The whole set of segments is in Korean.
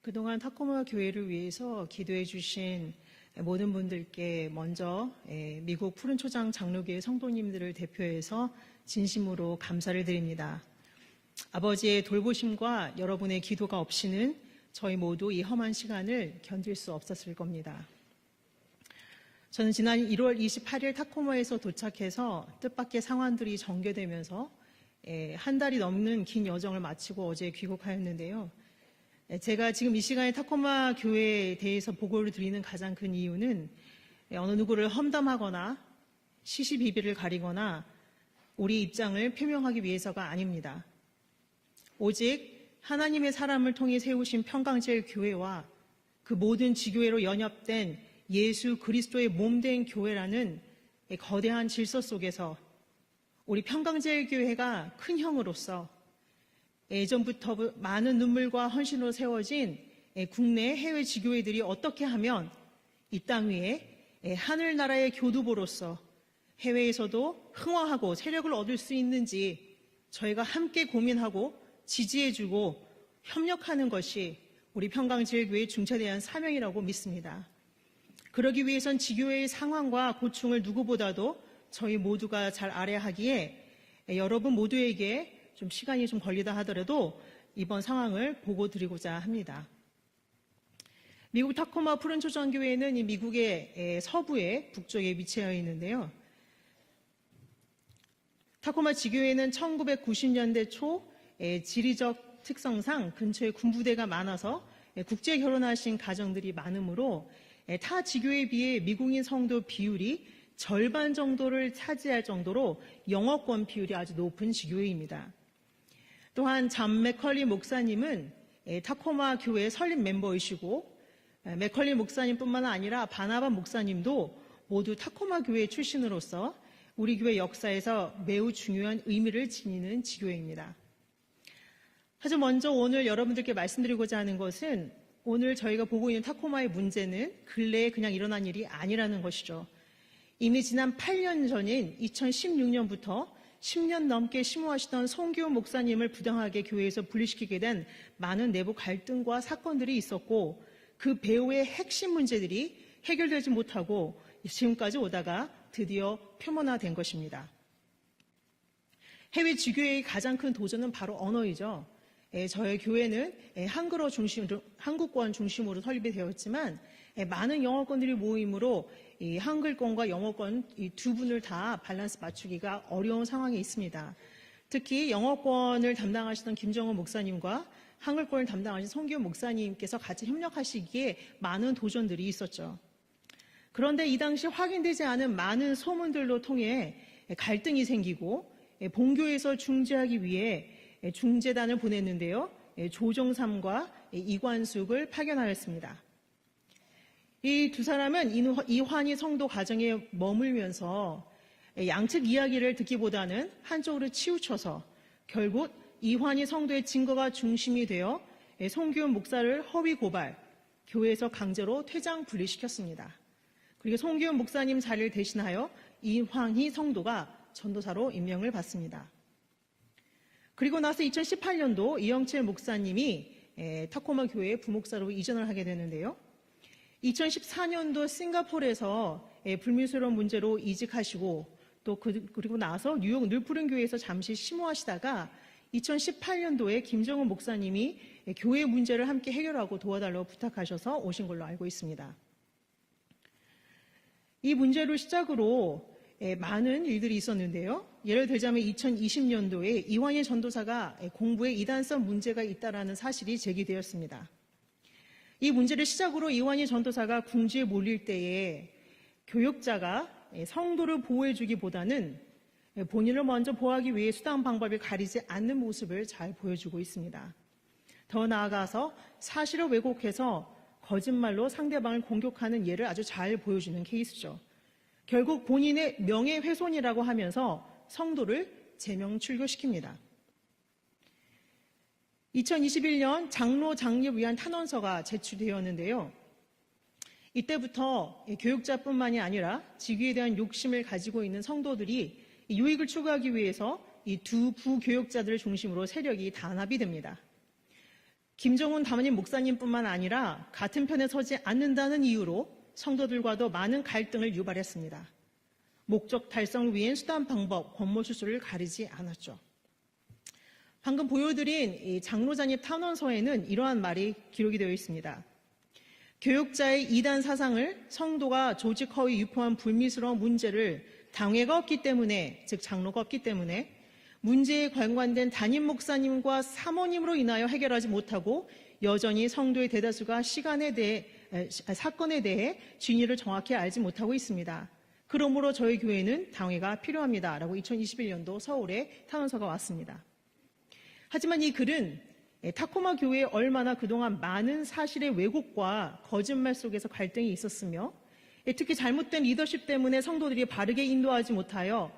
그동안 타코마 교회를 위해서 기도해 주신 모든 분들께 먼저 예, 미국 푸른 초장 장로교회 성도님들을 대표해서 진심으로 감사를 드립니다. 아버지의 돌보심과 여러분의 기도가 없이는 저희 모두 이 험한 시간을 견딜 수 없었을 겁니다. 저는 지난 1월 28일 타코마에서 도착해서 뜻밖의 상황들이 전개되면서 예, 한 달이 넘는 긴 여정을 마치고 어제 귀국하였는데요. 예, 제가 지금 이 시간에 타코마 교회에 대해서 보고를 드리는 가장 큰 이유는 예, 어느 누구를 험담하거나 시시비비를 가리거나 우리 입장을 표명하기 위해서가 아닙니다. 오직 하나님의 사람을 통해 세우신 평강제일 교회와 그 모든 지교회로 연합된 예수 그리스도의 몸된 교회라는 거대한 질서 속에서 우리 평강제일 교회가 큰 형으로서 예전부터 많은 눈물과 헌신으로 세워진 국내 해외 지교회들이 어떻게 하면 이 땅 위에 하늘나라의 교두보로서 해외에서도 흥화하고 세력을 얻을 수 있는지 저희가 함께 고민하고 지지해주고 협력하는 것이 우리 평강제일교회 중차대한 사명이라고 믿습니다. 그러기 위해선 지교회의 상황과 고충을 누구보다도 저희 모두가 잘 알아야 하기에 여러분 모두에게 좀 시간이 좀 걸리다 하더라도 이번 상황을 보고 드리고자 합니다. 미국 타코마 푸른 초전 교회는 이 미국의 서부의 북쪽에 위치하여 있는데요. 타코마 지교회는 1990년대 초 지리적 특성상 근처에 군부대가 많아서 국제 결혼하신 가정들이 많으므로 타 지교에 비해 미국인 성도 비율이 절반 정도를 차지할 정도로 영어권 비율이 아주 높은 지교회입니다. 또한 잠 맥컬리 목사님은 타코마 교회 설립 멤버이시고 맥컬리 목사님뿐만 아니라 바나바 목사님도 모두 타코마 교회 출신으로서 우리 교회 역사에서 매우 중요한 의미를 지니는 지교회입니다. 하지만 먼저 오늘 여러분들께 말씀드리고자 하는 것은 오늘 저희가 보고 있는 타코마의 문제는 근래에 그냥 일어난 일이 아니라는 것이죠. 이미 지난 8년 전인 2016년부터 10년 넘게 심호하시던 송기호 목사님을 부당하게 교회에서 분리시키게 된 많은 내부 갈등과 사건들이 있었고 그 배후의 핵심 문제들이 해결되지 못하고 지금까지 오다가 드디어 표면화된 것입니다. 해외 지교의 가장 큰 도전은 바로 언어이죠. 예, 저희 교회는 예, 한글어 중심으로, 한국권 중심으로 설립이 되었지만 예, 많은 영어권들이 모임으로 이 한글권과 영어권 이 두 분을 다 밸런스 맞추기가 어려운 상황에 있습니다. 특히 영어권을 담당하시던 김정은 목사님과 한글권을 담당하신 송기호 목사님께서 같이 협력하시기에 많은 도전들이 있었죠. 그런데 이 당시 확인되지 않은 많은 소문들로 통해 갈등이 생기고 본교에서 중재하기 위해 중재단을 보냈는데요. 조정삼과 이관숙을 파견하였습니다. 이 두 사람은 이환희 성도 가정에 머물면서 양측 이야기를 듣기보다는 한쪽으로 치우쳐서 결국 이환희 성도의 증거가 중심이 되어 송기훈 목사를 허위 고발, 교회에서 강제로 퇴장 분리시켰습니다. 그리고 송기훈 목사님 자리를 대신하여 이환희 성도가 전도사로 임명을 받습니다. 그리고 나서 2018년도 이영철 목사님이 타코마 교회 부목사로 이전을 하게 되는데요. 2014년도 싱가포르에서 불미스러운 문제로 이직하시고 또 그, 그리고 나서 뉴욕 늘푸른 교회에서 잠시 심호하시다가 2018년도에 김정은 목사님이 교회 문제를 함께 해결하고 도와달라고 부탁하셔서 오신 걸로 알고 있습니다. 이 문제를 시작으로 많은 일들이 있었는데요. 예를 들자면 2020년도에 이완희 전도사가 공부에 이단성 문제가 있다라는 사실이 제기되었습니다. 이 문제를 시작으로 이완희 전도사가 궁지에 몰릴 때에 교육자가 성도를 보호해주기보다는 본인을 먼저 보호하기 위해 수단 방법을 가리지 않는 모습을 잘 보여주고 있습니다. 더 나아가서 사실을 왜곡해서 거짓말로 상대방을 공격하는 예를 아주 잘 보여주는 케이스죠. 결국 본인의 명예훼손이라고 하면서 성도를 제명 출교시킵니다. 2021년 장로 장립 위한 탄원서가 제출되었는데요. 이때부터 교육자뿐만이 아니라 직위에 대한 욕심을 가지고 있는 성도들이 유익을 추구하기 위해서 이 두 부교육자들을 중심으로 세력이 단합이 됩니다. 김정은 담임 목사님뿐만 아니라 같은 편에 서지 않는다는 이유로 성도들과도 많은 갈등을 유발했습니다. 목적 달성을 위한 수단 방법, 권모 수술을 가리지 않았죠. 방금 보여드린 이 장로자님 탄원서에는 이러한 말이 기록이 되어 있습니다. 교육자의 이단 사상을 성도가 조직 허위 유포한 불미스러운 문제를 당회가 없기 때문에, 즉 장로가 없기 때문에 문제에 관관된 담임 목사님과 사모님으로 인하여 해결하지 못하고 여전히 성도의 대다수가 시간에 대해 에, 시- 사건에 대해 진위를 정확히 알지 못하고 있습니다. 그러므로 저희 교회는 당회가 필요합니다라고 2021년도 서울에 탄원서가 왔습니다. 하지만 이 글은 에, 타코마 교회에 얼마나 그동안 많은 사실의 왜곡과 거짓말 속에서 갈등이 있었으며 에, 특히 잘못된 리더십 때문에 성도들이 바르게 인도하지 못하여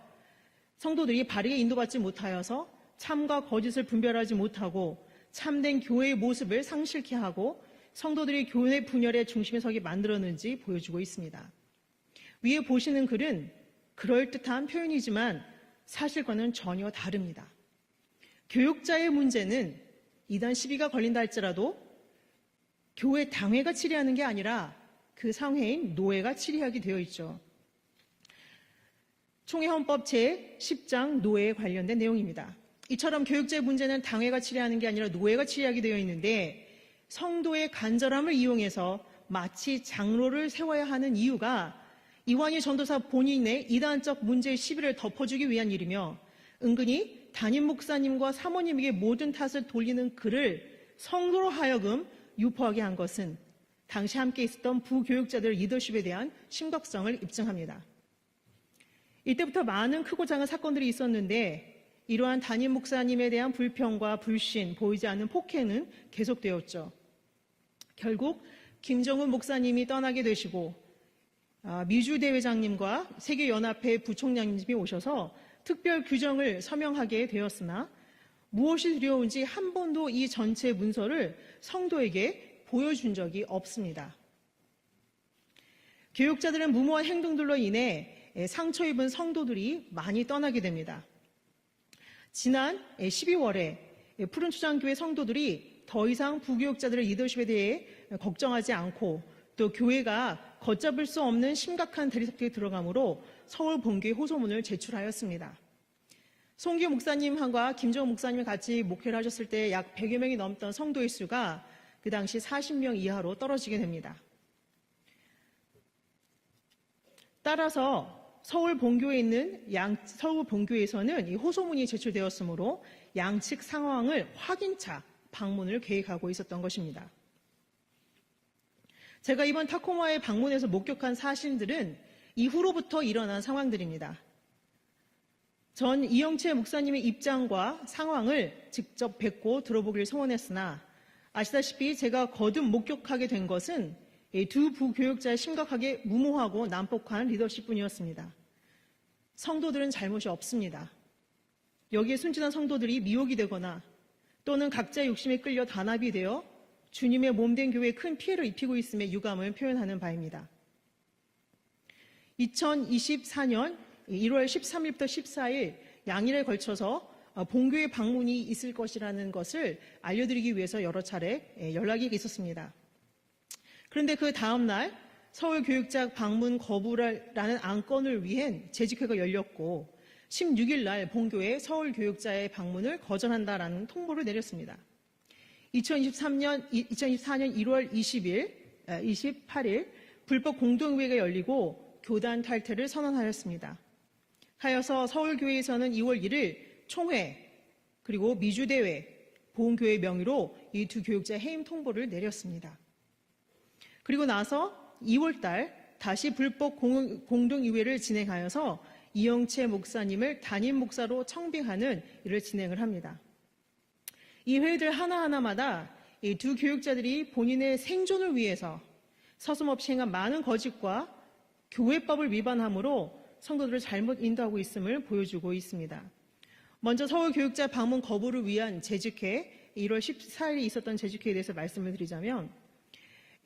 성도들이 바르게 인도받지 못하여서 참과 거짓을 분별하지 못하고 참된 교회의 모습을 상실케 하고 성도들이 교회 분열의 중심에 서게 만들었는지 보여주고 있습니다. 위에 보시는 글은 그럴듯한 표현이지만 사실과는 전혀 다릅니다. 교육자의 문제는 이단 시비가 걸린다 할지라도 교회 당회가 치리하는 게 아니라 그 상회인 노회가 치리하게 되어 있죠. 총회 헌법 제10장 노회에 관련된 내용입니다. 이처럼 교육자의 문제는 당회가 치리하는 게 아니라 노회가 치리하게 되어 있는데 성도의 간절함을 이용해서 마치 장로를 세워야 하는 이유가 이완희 전도사 본인의 이단적 문제의 시비를 덮어주기 위한 일이며 은근히 담임 목사님과 사모님에게 모든 탓을 돌리는 그를 성도로 하여금 유포하게 한 것은 당시 함께 있었던 부교육자들 리더십에 대한 심각성을 입증합니다. 이때부터 많은 크고 작은 사건들이 있었는데 이러한 담임 목사님에 대한 불평과 불신, 보이지 않는 폭행은 계속되었죠. 결국 김정은 목사님이 떠나게 되시고 아, 미주 대회장님과 세계연합회 부총장님이 오셔서 특별 규정을 서명하게 되었으나 무엇이 두려운지 한 번도 이 전체 문서를 성도에게 보여준 적이 없습니다. 교육자들은 무모한 행동들로 인해 상처 입은 성도들이 많이 떠나게 됩니다. 지난 12월에 푸른 초장교회 성도들이 더 이상 부교육자들의 리더십에 대해 걱정하지 않고 또 교회가 걷잡을 수 없는 심각한 대리석에 들어가므로 서울 본교회 호소문을 제출하였습니다. 송기 목사님과 김정은 목사님이 같이 목회를 하셨을 때 약 100여 명이 넘던 성도의 수가 그 당시 40명 이하로 떨어지게 됩니다. 따라서 서울 본교에 있는 양, 서울 본교에서는 이 호소문이 제출되었으므로 양측 상황을 확인차 방문을 계획하고 있었던 것입니다. 제가 이번 타코마에 방문해서 목격한 사실들은 이후로부터 일어난 상황들입니다. 전 이영채 목사님의 입장과 상황을 직접 뵙고 들어보길 소원했으나 아시다시피 제가 거듭 목격하게 된 것은 이두 부교육자의 심각하게 무모하고 난폭한 리더십뿐이었습니다. 성도들은 잘못이 없습니다. 여기에 순진한 성도들이 미혹이 되거나 또는 각자의 욕심에 끌려 단합이 되어 주님의 몸된 교회에 큰 피해를 입히고 있음에 유감을 표현하는 바입니다. 2024년 1월 13일부터 14일 양일에 걸쳐서 본교회 방문이 있을 것이라는 것을 알려드리기 위해서 여러 차례 연락이 있었습니다. 그런데 그 다음 날 서울교육장 방문 거부라는 안건을 위한 재직회가 열렸고 16일 날 본교회 서울교육자의 방문을 거절한다라는 통보를 내렸습니다. 2023년 2024년 1월 20일 28일 불법 공동회의가 열리고 교단 탈퇴를 선언하였습니다. 하여서 서울교회에서는 2월 1일 총회 그리고 미주대회 보훈교회 명의로 이 두 교육자 해임 통보를 내렸습니다. 그리고 나서 2월 달 다시 불법 공- 공동의회를 진행하여서 이영채 목사님을 담임 목사로 청빙하는 일을 진행을 합니다. 이 회의들 하나하나마다 이 두 교육자들이 본인의 생존을 위해서 서슴없이 행한 많은 거짓과 교회법을 위반함으로 성도들을 잘못 인도하고 있음을 보여주고 있습니다. 먼저 서울교육자 방문 거부를 위한 재직회 1월 14일에 있었던 재직회에 대해서 말씀을 드리자면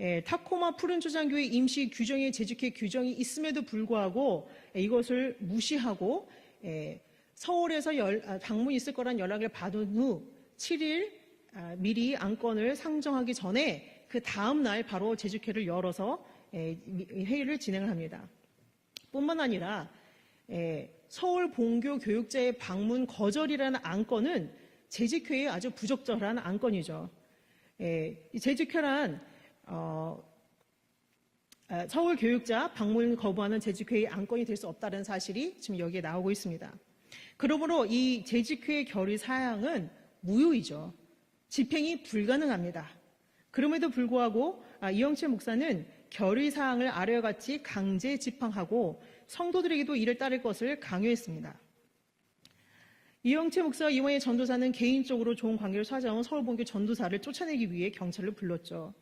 예, 타코마 푸른 초장교회 임시 규정의 재직회 규정이 있음에도 불구하고 예, 이것을 무시하고 예, 서울에서 열- 아, 방문이 있을 거란 연락을 받은 후 7일 아, 미리 안건을 상정하기 전에 그 다음 날 바로 재직회를 열어서 회의를 진행을 합니다. 뿐만 아니라 에, 서울 본교 교육자의 방문 거절이라는 안건은 재직회에 아주 부적절한 안건이죠. 에, 이 재직회란 어, 아, 서울 교육자 방문 거부하는 재직회의 안건이 될 수 없다는 사실이 지금 여기에 나오고 있습니다. 그러므로 이 재직회의 결의 사항은 무효이죠. 집행이 불가능합니다. 그럼에도 불구하고 아, 이영채 목사는 결의 사항을 아래와 같이 강제 집행하고 성도들에게도 이를 따를 것을 강요했습니다. 이영채 목사와 이원희 전도사는 개인적으로 좋은 관계를 찾아온 서울본교 전도사를 쫓아내기 위해 경찰을 불렀죠.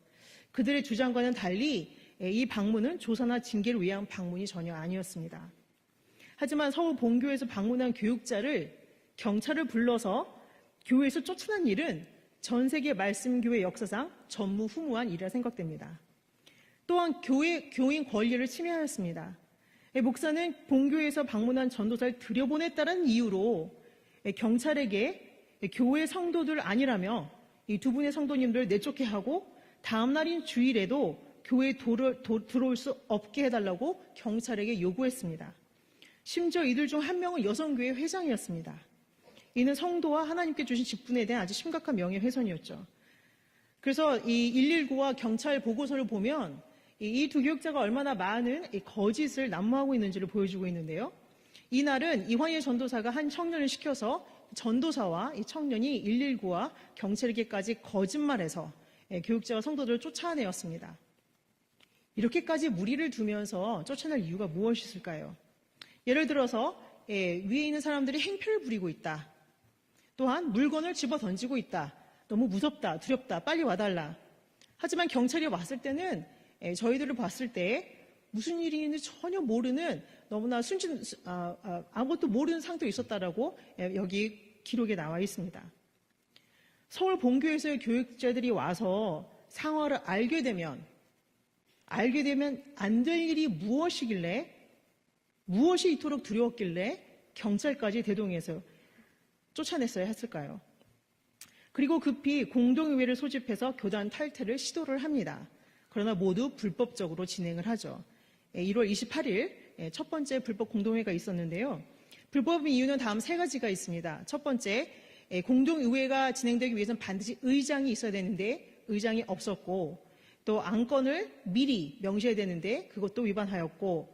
그들의 주장과는 달리 에, 이 방문은 조사나 징계를 위한 방문이 전혀 아니었습니다. 하지만 서울 본교에서 방문한 교육자를 경찰을 불러서 교회에서 쫓아낸 일은 전 세계 말씀교회 역사상 전무후무한 일이라 생각됩니다. 또한 교회 교인 권리를 침해하였습니다. 예, 목사는 본교에서 방문한 전도사를 들여보냈다는 이유로 예, 경찰에게 예, 교회 성도들 아니라며 이 두 분의 성도님들 내쫓게 하고 다음 날인 주일에도 교회에 도를- 도- 들어올 수 없게 해달라고 경찰에게 요구했습니다. 심지어 이들 중 한 명은 여성교회 회장이었습니다. 이는 성도와 하나님께 주신 직분에 대한 아주 심각한 명예훼손이었죠. 그래서 이 119와 경찰 보고서를 보면 이 두 교육자가 얼마나 많은 이 거짓을 난무하고 있는지를 보여주고 있는데요. 이날은 이황희 전도사가 한 청년을 시켜서 전도사와 이 청년이 119와 경찰에게까지 거짓말해서 예, 교육자와 성도들을 쫓아내었습니다. 이렇게까지 무리를 두면서 쫓아낼 이유가 무엇이었을까요? 예를 들어서 예, 위에 있는 사람들이 행패를 부리고 있다. 또한 물건을 집어 던지고 있다. 너무 무섭다, 두렵다, 빨리 와달라. 하지만 경찰이 왔을 때는 예, 저희들을 봤을 때 무슨 일이 있는지 전혀 모르는 너무나 순진, 아, 아, 아무것도 모르는 상태에 있었다라고 예, 여기 기록에 나와 있습니다. 서울 본교에서의 교육자들이 와서 상황을 알게 되면 알게 되면 안 될 일이 무엇이길래 무엇이 이토록 두려웠길래 경찰까지 대동해서 쫓아냈어야 했을까요? 그리고 급히 공동의회를 소집해서 교단 탈퇴를 시도를 합니다. 그러나 모두 불법적으로 진행을 하죠. 1월 28일 첫 번째 불법 공동회가 있었는데요. 불법인 이유는 다음 세 가지가 있습니다. 첫 번째, 예, 공동의회가 진행되기 위해서는 반드시 의장이 있어야 되는데 의장이 없었고 또 안건을 미리 명시해야 되는데 그것도 위반하였고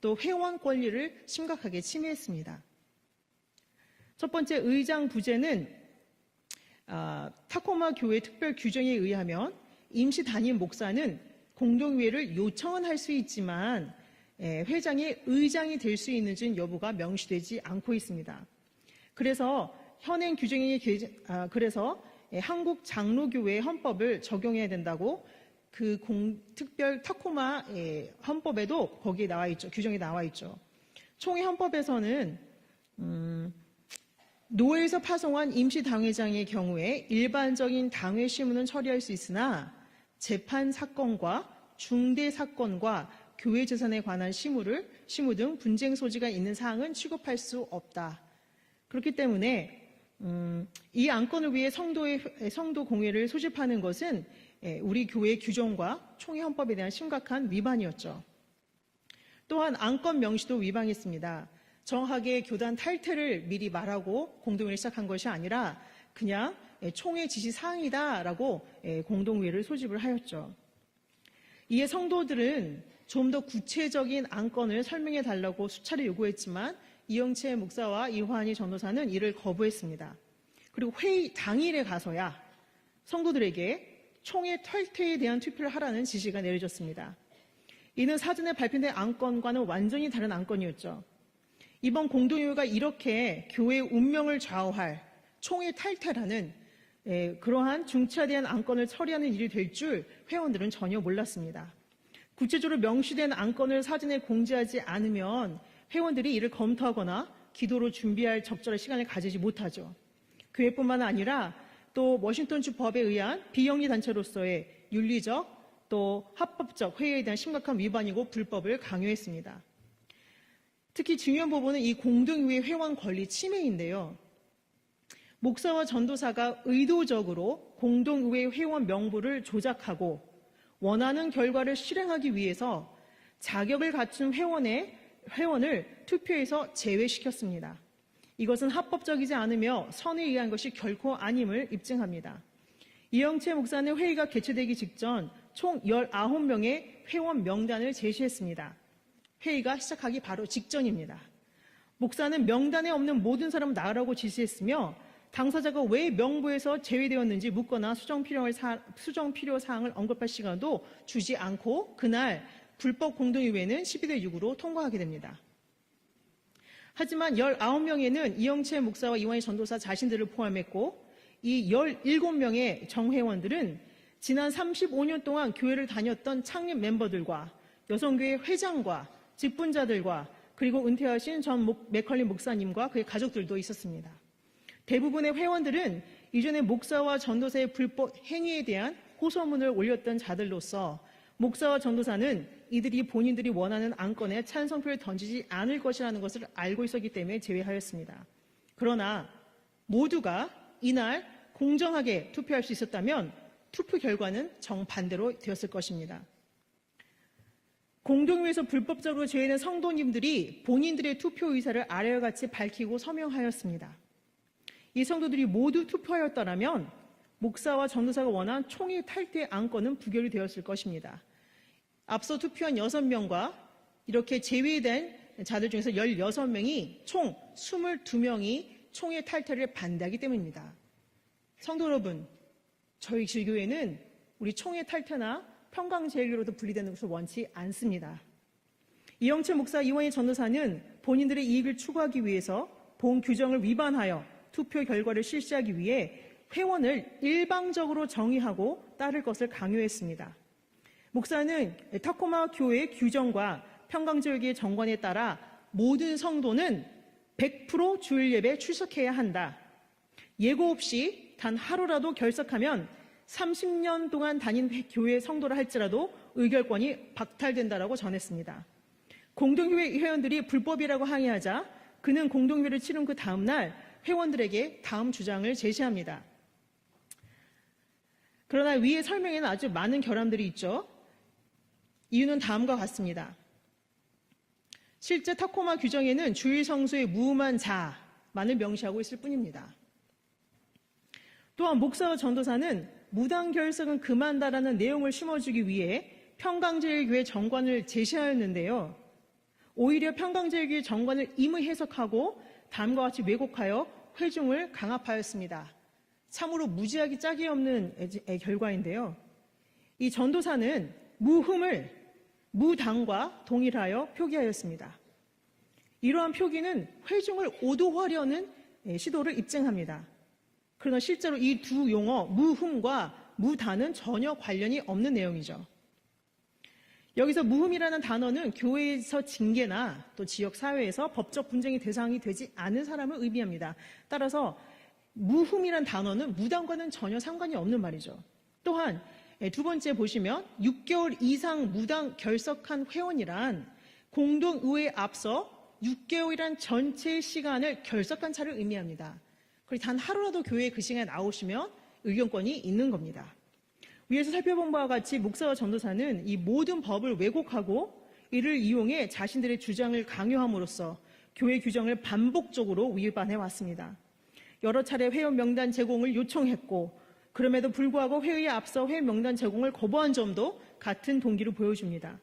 또 회원 권리를 심각하게 침해했습니다. 첫 번째 의장 부재는 아, 타코마 교회 특별 규정에 의하면 임시 담임 목사는 공동회를 요청은 할 수 있지만 예, 회장의 의장이 될 수 있는지는 여부가 명시되지 않고 있습니다. 그래서 현행 규정에 게- 아, 그래서 예, 한국 장로교회 헌법을 적용해야 된다고 그 공- 특별 타코마 예, 헌법에도 거기에 나와 있죠. 규정이 나와 있죠. 총회 헌법에서는 음, 노회에서 파송한 임시 당회장의 경우에 일반적인 당회 시무는 처리할 수 있으나 재판 사건과 중대 사건과 교회 재산에 관한 시무를 시무 등 분쟁 소지가 있는 사항은 취급할 수 없다. 그렇기 때문에 음, 이 안건을 위해 성도의 성도 공회를 소집하는 것은 예, 우리 교회 규정과 총회 헌법에 대한 심각한 위반이었죠. 또한 안건 명시도 위반했습니다. 정확하게 교단 탈퇴를 미리 말하고 공동회를 시작한 것이 아니라 그냥 예, 총회 지시 사항이다라고 예, 공동회를 소집을 하였죠. 이에 성도들은 좀 더 구체적인 안건을 설명해 달라고 수차례 요구했지만 이영채 목사와 이환희 전도사는 이를 거부했습니다. 그리고 회의 당일에 가서야 성도들에게 총회 탈퇴에 대한 투표를 하라는 지시가 내려졌습니다. 이는 사전에 발표된 안건과는 완전히 다른 안건이었죠. 이번 공동회의가 이렇게 교회의 운명을 좌우할 총회 탈퇴라는 예, 그러한 중차대한 안건을 처리하는 일이 될 줄 회원들은 전혀 몰랐습니다. 구체적으로 명시된 안건을 사전에 공지하지 않으면 회원들이 이를 검토하거나 기도로 준비할 적절한 시간을 가지지 못하죠. 교회뿐만 아니라 또 워싱턴주 법에 의한 비영리 단체로서의 윤리적 또 합법적 회의에 대한 심각한 위반이고 불법을 강요했습니다. 특히 중요한 부분은 이 공동의회 회원 권리 침해인데요. 목사와 전도사가 의도적으로 공동의회 회원 명부를 조작하고 원하는 결과를 실행하기 위해서 자격을 갖춘 회원의 회원을 투표에서 제외시켰습니다. 이것은 합법적이지 않으며 선에 의한 것이 결코 아님을 입증합니다. 이영채 목사는 회의가 개최되기 직전 총 19명의 회원 명단을 제시했습니다. 회의가 시작하기 바로 직전입니다. 목사는 명단에 없는 모든 사람 나으라고 지시했으며 당사자가 왜 명부에서 제외되었는지 묻거나 수정 필요, 사, 수정 필요 사항을 언급할 시간도 주지 않고 그날 불법 공동의회는 12대 6으로 통과하게 됩니다. 하지만 19명에는 이영채 목사와 이완희 전도사 자신들을 포함했고 이 17명의 정회원들은 지난 35년 동안 교회를 다녔던 창립 멤버들과 여성교회 회장과 직분자들과 그리고 은퇴하신 전 목- 맥컬리 목사님과 그의 가족들도 있었습니다. 대부분의 회원들은 이전에 목사와 전도사의 불법 행위에 대한 호소문을 올렸던 자들로서 목사와 전도사는 이들이 본인들이 원하는 안건에 찬성표를 던지지 않을 것이라는 것을 알고 있었기 때문에 제외하였습니다. 그러나 모두가 이날 공정하게 투표할 수 있었다면 투표 결과는 정반대로 되었을 것입니다. 공동위에서 불법적으로 제외된 성도님들이 본인들의 투표 의사를 아래와 같이 밝히고 서명하였습니다. 이 성도들이 모두 투표하였더라면 목사와 전도사가 원한 총회 탈퇴 안건은 부결이 되었을 것입니다. 앞서 투표한 6명과 이렇게 제외된 자들 중에서 16명이 총 22명이 총회 탈퇴를 반대하기 때문입니다. 성도 여러분, 저희 지교회는 우리 총회 탈퇴나 평강제일교로도 분리되는 것을 원치 않습니다. 이영채 목사 이원희 전도사는 본인들의 이익을 추구하기 위해서 본 규정을 위반하여 투표 결과를 실시하기 위해 회원을 일방적으로 정의하고 따를 것을 강요했습니다. 목사는 타코마 교회 규정과 평강제일교의 정관에 따라 모든 성도는 100% 주일 예배 출석해야 한다. 예고 없이 단 하루라도 결석하면 30년 동안 다닌 교회 성도라 할지라도 의결권이 박탈된다라고 전했습니다. 공동교회 회원들이 불법이라고 항의하자 그는 공동교회를 치른 그 다음날 회원들에게 다음 주장을 제시합니다. 그러나 위의 설명에는 아주 많은 결함들이 있죠. 이유는 다음과 같습니다. 실제 타코마 규정에는 주일 성수의 무음한 자만을 명시하고 있을 뿐입니다. 또한 목사와 전도사는 무당 결석은 그만다라는 내용을 심어주기 위해 평강제일교회 정관을 제시하였는데요. 오히려 평강제일교회 정관을 임의 해석하고 다음과 같이 왜곡하여 회중을 강압하였습니다. 참으로 무지하기 짝이 없는 결과인데요. 이 전도사는 무흠을 무당과 동일하여 표기하였습니다. 이러한 표기는 회중을 오도하려는 시도를 입증합니다. 그러나 실제로 이 두 용어 무흠과 무단은 전혀 관련이 없는 내용이죠. 여기서 무흠이라는 단어는 교회에서 징계나 또 지역 사회에서 법적 분쟁의 대상이 되지 않은 사람을 의미합니다. 따라서 무흠이라는 단어는 무당과는 전혀 상관이 없는 말이죠. 또한 두 번째 보시면 6개월 이상 무당 결석한 회원이란 공동의회에 앞서 6개월이란 전체 시간을 결석한 차를 의미합니다. 그리고 단 하루라도 교회에 그 시간에 나오시면 의견권이 있는 겁니다. 위에서 살펴본 바와 같이 목사와 전도사는 이 모든 법을 왜곡하고 이를 이용해 자신들의 주장을 강요함으로써 교회 규정을 반복적으로 위반해 왔습니다. 여러 차례 회원 명단 제공을 요청했고 그럼에도 불구하고 회의에 앞서 회원 명단 제공을 거부한 점도 같은 동기로 보여줍니다.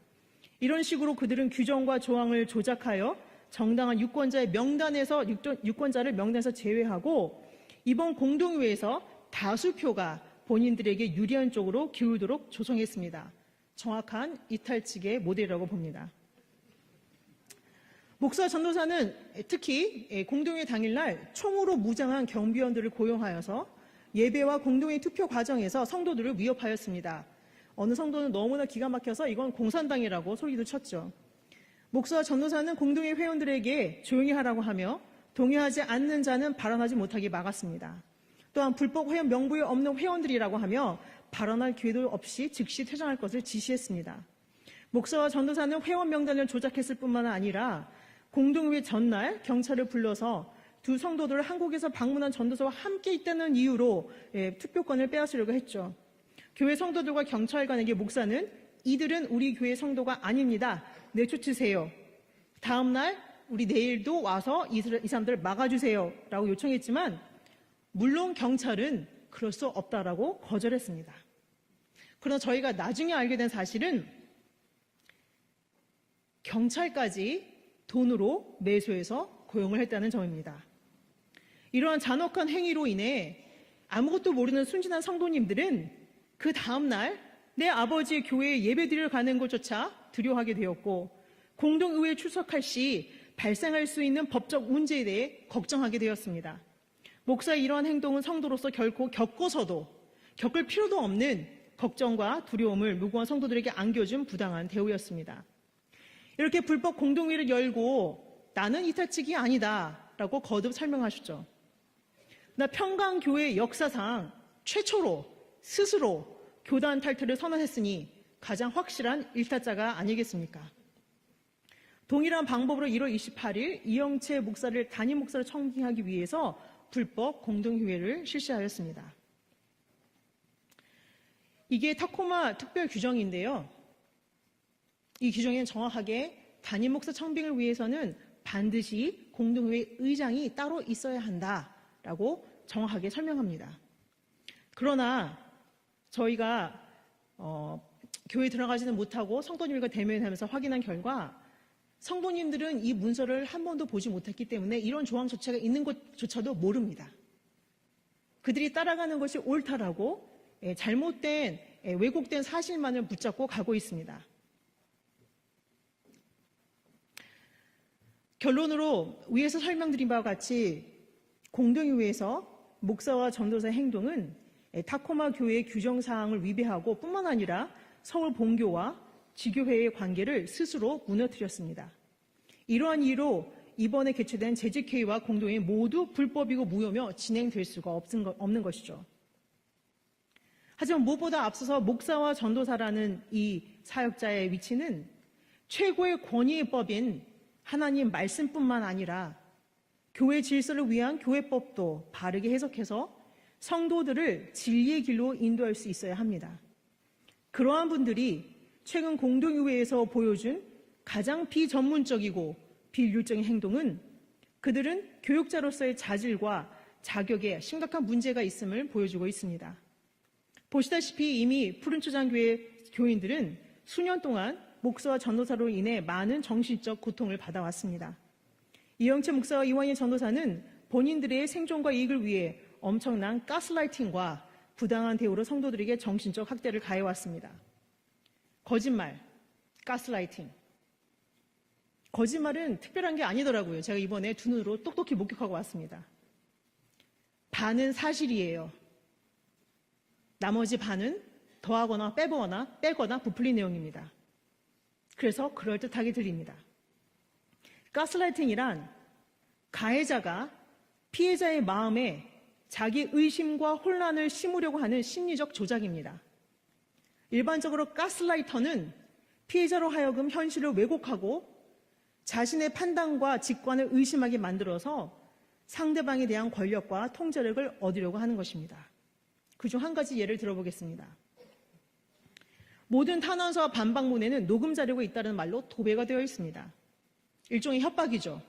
이런 식으로 그들은 규정과 조항을 조작하여 정당한 유권자의 명단에서 유권자를 명단에서 제외하고 이번 공동회에서 다수표가 본인들에게 유리한 쪽으로 기울도록 조성했습니다. 정확한 이탈측의 모델이라고 봅니다. 목사 전도사는 특히 공동회 당일날 총으로 무장한 경비원들을 고용하여서 예배와 공동회 투표 과정에서 성도들을 위협하였습니다. 어느 성도는 너무나 기가 막혀서 이건 공산당이라고 소리도 쳤죠. 목사와 전도사는 공동회 회원들에게 조용히 하라고 하며 동의하지 않는 자는 발언하지 못하게 막았습니다. 또한 불법 회원 명부에 없는 회원들이라고 하며 발언할 기회도 없이 즉시 퇴장할 것을 지시했습니다. 목사와 전도사는 회원 명단을 조작했을 뿐만 아니라 공동회 전날 경찰을 불러서 두 성도들을 한국에서 방문한 전도사와 함께 있다는 이유로 예, 투표권을 빼앗으려고 했죠. 교회 성도들과 경찰관에게 목사는 이들은 우리 교회 성도가 아닙니다. 내쫓으세요. 다음 날 우리 내일도 와서 이 사람- 이 사람들을 막아주세요. 라고 요청했지만 물론 경찰은 그럴 수 없다라고 거절했습니다. 그러나 저희가 나중에 알게 된 사실은 경찰까지 돈으로 매수해서 고용을 했다는 점입니다. 이러한 잔혹한 행위로 인해 아무것도 모르는 순진한 성도님들은 그 다음날 내 아버지의 교회에 예배드리러 가는 것조차 두려워하게 되었고 공동의회에 출석할 시 발생할 수 있는 법적 문제에 대해 걱정하게 되었습니다. 목사의 이러한 행동은 성도로서 결코 겪어서도 겪을 필요도 없는 걱정과 두려움을 무고한 성도들에게 안겨준 부당한 대우였습니다. 이렇게 불법 공동회를 열고 나는 이타치기 아니다 라고 거듭 설명하셨죠. 나 평강교회 역사상 최초로 스스로 교단 탈퇴를 선언했으니 가장 확실한 일타자가 아니겠습니까? 동일한 방법으로 1월 28일 이영채 목사를 담임 목사로 청빙하기 위해서 불법 공동회를 실시하였습니다. 이게 타코마 특별 규정인데요. 이 규정에는 정확하게 담임 목사 청빙을 위해서는 반드시 공동회 의장이 따로 있어야 한다라고 정확하게 설명합니다. 그러나 저희가 어, 교회 들어가지는 못하고 성도님과 대면하면서 확인한 결과 성도님들은 이 문서를 한 번도 보지 못했기 때문에 이런 조항 조차가 있는 것조차도 모릅니다. 그들이 따라가는 것이 옳다라고 예, 잘못된 예, 왜곡된 사실만을 붙잡고 가고 있습니다. 결론으로 위에서 설명드린 바와 같이 공동의회에서 목사와 전도사의 행동은 예, 타코마 교회의 규정 사항을 위배하고 뿐만 아니라 서울 본교와 지교회의 관계를 스스로 무너뜨렸습니다. 이러한 이유로 이번에 개최된 재직회의와 공동회 모두 불법이고 무효며 진행될 수가 없는 것이죠. 하지만 무엇보다 앞서서 목사와 전도사라는 이 사역자의 위치는 최고의 권위의 법인 하나님 말씀뿐만 아니라 교회 질서를 위한 교회법도 바르게 해석해서 성도들을 진리의 길로 인도할 수 있어야 합니다. 그러한 분들이 최근 공동의회에서 보여준 가장 비전문적이고 비윤리적인 행동은 그들은 교육자로서의 자질과 자격에 심각한 문제가 있음을 보여주고 있습니다. 보시다시피 이미 푸른초장교회 교인들은 수년 동안 목사와 전도사로 인해 많은 정신적 고통을 받아왔습니다. 이영채 목사와 이완희 전도사는 본인들의 생존과 이익을 위해 엄청난 가스라이팅과 부당한 대우로 성도들에게 정신적 학대를 가해왔습니다. 거짓말, 가스라이팅. 거짓말은 특별한 게 아니더라고요. 제가 이번에 두 눈으로 똑똑히 목격하고 왔습니다. 반은 사실이에요. 나머지 반은 더하거나 빼거나 빼거나 부풀린 내용입니다. 그래서 그럴듯하게 들립니다. 가스라이팅이란 가해자가 피해자의 마음에 자기 의심과 혼란을 심으려고 하는 심리적 조작입니다. 일반적으로 가스라이터는 피해자로 하여금 현실을 왜곡하고 자신의 판단과 직관을 의심하게 만들어서 상대방에 대한 권력과 통제력을 얻으려고 하는 것입니다. 그중 한 가지 예를 들어보겠습니다. 모든 탄원서와 반박문에는 녹음 자료가 있다는 말로 도배가 되어 있습니다. 일종의 협박이죠.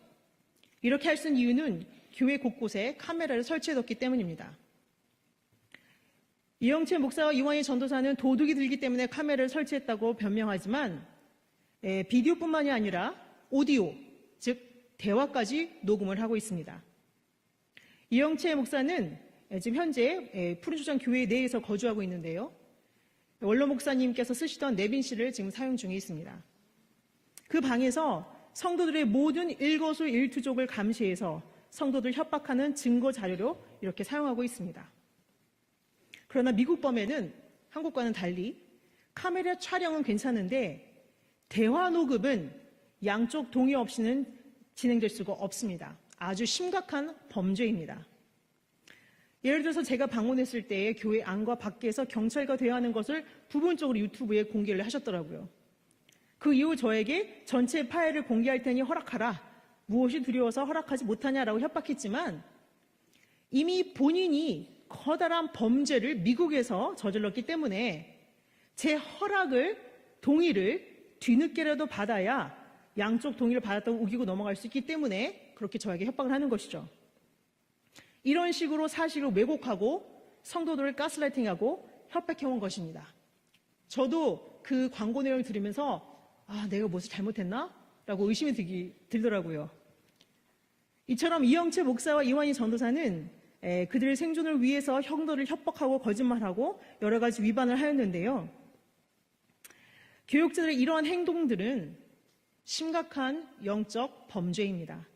이렇게 할 수 있는 이유는 교회 곳곳에 카메라를 설치해뒀기 때문입니다. 이영채 목사와 이완희 전도사는 도둑이 들기 때문에 카메라를 설치했다고 변명하지만 에, 비디오뿐만이 아니라 오디오, 즉 대화까지 녹음을 하고 있습니다. 이영채 목사는 에, 지금 현재 에, 푸른초장 교회 내에서 거주하고 있는데요. 원로 목사님께서 쓰시던 내빈실을 지금 사용 중에 있습니다. 그 방에서 성도들의 모든 일거수 일투족을 감시해서 성도들 협박하는 증거 자료로 이렇게 사용하고 있습니다. 그러나 미국 범에는 한국과는 달리 카메라 촬영은 괜찮은데 대화 녹음은 양쪽 동의 없이는 진행될 수가 없습니다. 아주 심각한 범죄입니다. 예를 들어서 제가 방문했을 때 교회 안과 밖에서 경찰과 대화하는 것을 부분적으로 유튜브에 공개를 하셨더라고요. 그 이후 저에게 전체 파일을 공개할 테니 허락하라. 무엇이 두려워서 허락하지 못하냐라고 협박했지만 이미 본인이 커다란 범죄를 미국에서 저질렀기 때문에 제 허락을 동의를 뒤늦게라도 받아야 양쪽 동의를 받았다고 우기고 넘어갈 수 있기 때문에 그렇게 저에게 협박을 하는 것이죠. 이런 식으로 사실을 왜곡하고 성도들을 가스라이팅하고 협박해온 것입니다. 저도 그 광고 내용을 들으면서 아, 내가 무엇을 잘못했나? 라고 의심이 들기, 들더라고요. 이처럼 이영채 목사와 이완희 전도사는 에, 그들의 생존을 위해서 형도를 협박하고 거짓말하고 여러 가지 위반을 하였는데요. 교육자들의 이러한 행동들은 심각한 영적 범죄입니다.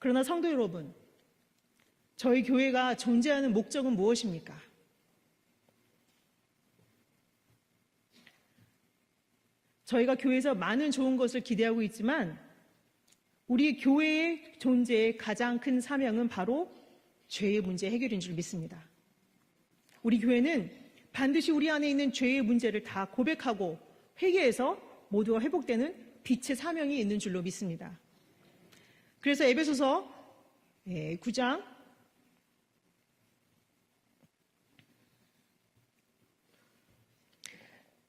그러나 성도 여러분, 저희 교회가 존재하는 목적은 무엇입니까? 저희가 교회에서 많은 좋은 것을 기대하고 있지만 우리 교회의 존재의 가장 큰 사명은 바로 죄의 문제 해결인 줄 믿습니다. 우리 교회는 반드시 우리 안에 있는 죄의 문제를 다 고백하고 회개해서 모두가 회복되는 빛의 사명이 있는 줄로 믿습니다. 그래서 에베소서 9장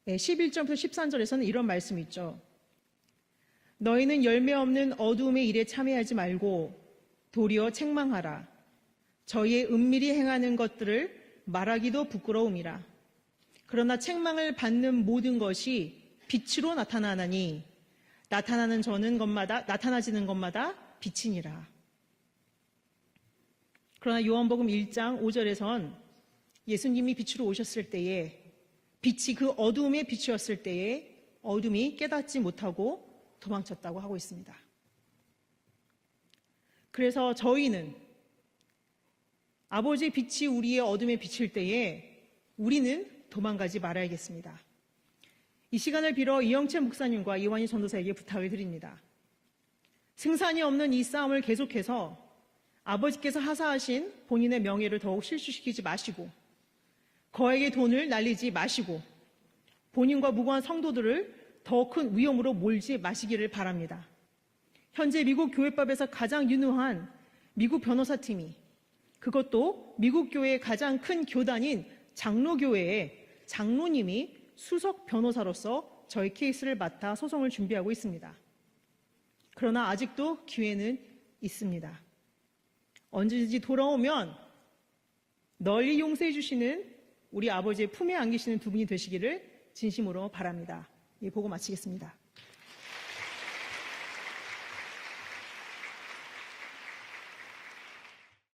11절부터 13절에서는 이런 말씀이 있죠. 너희는 열매 없는 어두움의 일에 참여하지 말고 도리어 책망하라. 저희의 은밀히 행하는 것들을 말하기도 부끄러움이라. 그러나 책망을 받는 모든 것이 빛으로 나타나나니 나타나는 저는 것마다 나타나지는 것마다 빛이니라. 그러나 요한복음 1장 5절에선 예수님이 빛으로 오셨을 때에 빛이 그 어둠의 빛이었을 때에 어둠이 깨닫지 못하고 도망쳤다고 하고 있습니다. 그래서 저희는 아버지의 빛이 우리의 어둠에 비칠 때에 우리는 도망가지 말아야겠습니다. 이 시간을 빌어 이영채 목사님과 이완희 전도사에게 부탁을 드립니다. 승산이 없는 이 싸움을 계속해서 아버지께서 하사하신 본인의 명예를 더욱 실추시키지 마시고 거액의 돈을 날리지 마시고 본인과 무고한 성도들을 더 큰 위험으로 몰지 마시기를 바랍니다. 현재 미국 교회법에서 가장 유능한 미국 변호사팀이 그것도 미국 교회의 가장 큰 교단인 장로교회의 장로님이 수석 변호사로서 저희 케이스를 맡아 소송을 준비하고 있습니다. 그러나 아직도 기회는 있습니다. 언제든지 돌아오면 널리 용서해 주시는 우리 아버지의 품에 안기시는 두 분이 되시기를 진심으로 바랍니다. 예, 보고 마치겠습니다.